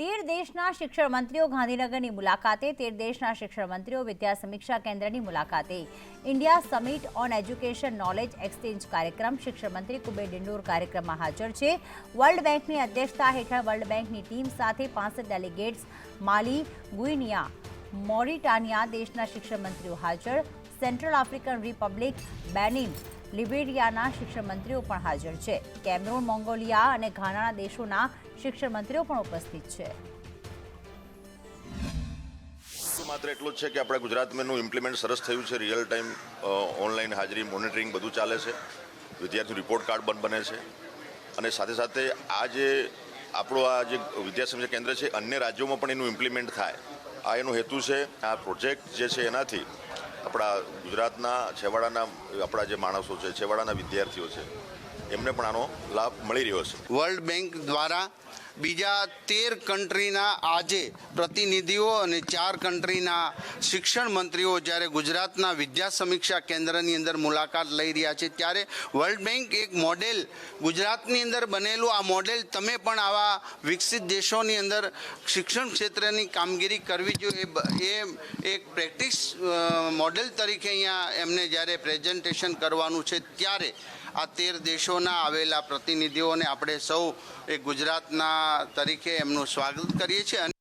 તેર દેશના શિક્ષણ મંત્રીઓ ગાંધીનગરની મુલાકાતે, તેર દેશના શિક્ષણ મંત્રીઓ વિદ્યા સમીક્ષા કેન્દ્રની મુલાકાતે. India summit on education knowledge exchange કાર્યક્રમ શિક્ષણ મંત્રી કુબેર ડિંડોર કાર્યક્રમમાં હાજર છે. વર્લ્ડ બેંકની અધ્યક્ષતા હેઠળ વર્લ્ડ બેંકની ટીમ સાથે પાંસઠ ડેલિગેટ્સ માલી, ગુઇનિયા, મોરિટાનિયા દેશના શિક્ષણ મંત્રીઓ હાજર. સેન્ટ્રલ આફ્રિકન રિપબ્લિક બેનિન લિબેરિયાના શિક્ષણ મંત્રીઓ પણ હાજર છે. કેમરૂન, મોંગોલિયા અને ઘાનાના દેશોના શિક્ષણ મંત્રીઓ પણ ઉપસ્થિત છે. માત્ર એટલું જ છે કે આપણા ગુજરાતમાં એનું ઇમ્પ્લિમેન્ટ સરસ થયું છે. રિયલ ટાઈમ ઓનલાઈન હાજરી મોનિટરિંગ બધું ચાલે છે. વિદ્યાર્થીનું રિપોર્ટ કાર્ડ પણ બને છે. અને સાથે સાથે આ જે આપણું આ જે વિદ્યા સંશોધન કેન્દ્ર છે, અન્ય રાજ્યોમાં પણ એનું ઇમ્પ્લિમેન્ટ થાય. આ એનો હેતુ છે, આ પ્રોજેક્ટ જે છે એનાથી આપણા ગુજરાતના છેવાડાના આપણા જે માણસો છે છેવાડાના વિદ્યાર્થીઓ છે એમને પણ આનો લાભ મળી રહ્યો છે. વર્લ્ડ બેંક દ્વારા બીજા તેર કન્ટ્રીના આજે પ્રતિનિધિઓ અને ચાર કન્ટ્રીના શિક્ષણ મંત્રીઓ જ્યારે ગુજરાતના વિદ્યા સમીક્ષા કેન્દ્રની અંદર મુલાકાત લઈ રહ્યા છે, ત્યારે વર્લ્ડ બેંક એક મોડેલ ગુજરાતની અંદર બનેલું. આ મોડેલ તમે પણ આવા વિકસિત દેશોની અંદર શિક્ષણ ક્ષેત્રની કામગીરી કરવી જોઈએ. એ એક પ્રેક્ટિસ મોડેલ તરીકે અહીંયા એમને જ્યારે પ્રેઝન્ટેશન કરવાનું છે, ત્યારે આ તેર દેશોના આવેલા પ્રતિનિધિઓને આપણે સૌ એ ગુજરાતના તરીકે એમનું સ્વાગત કરીએ છીએ.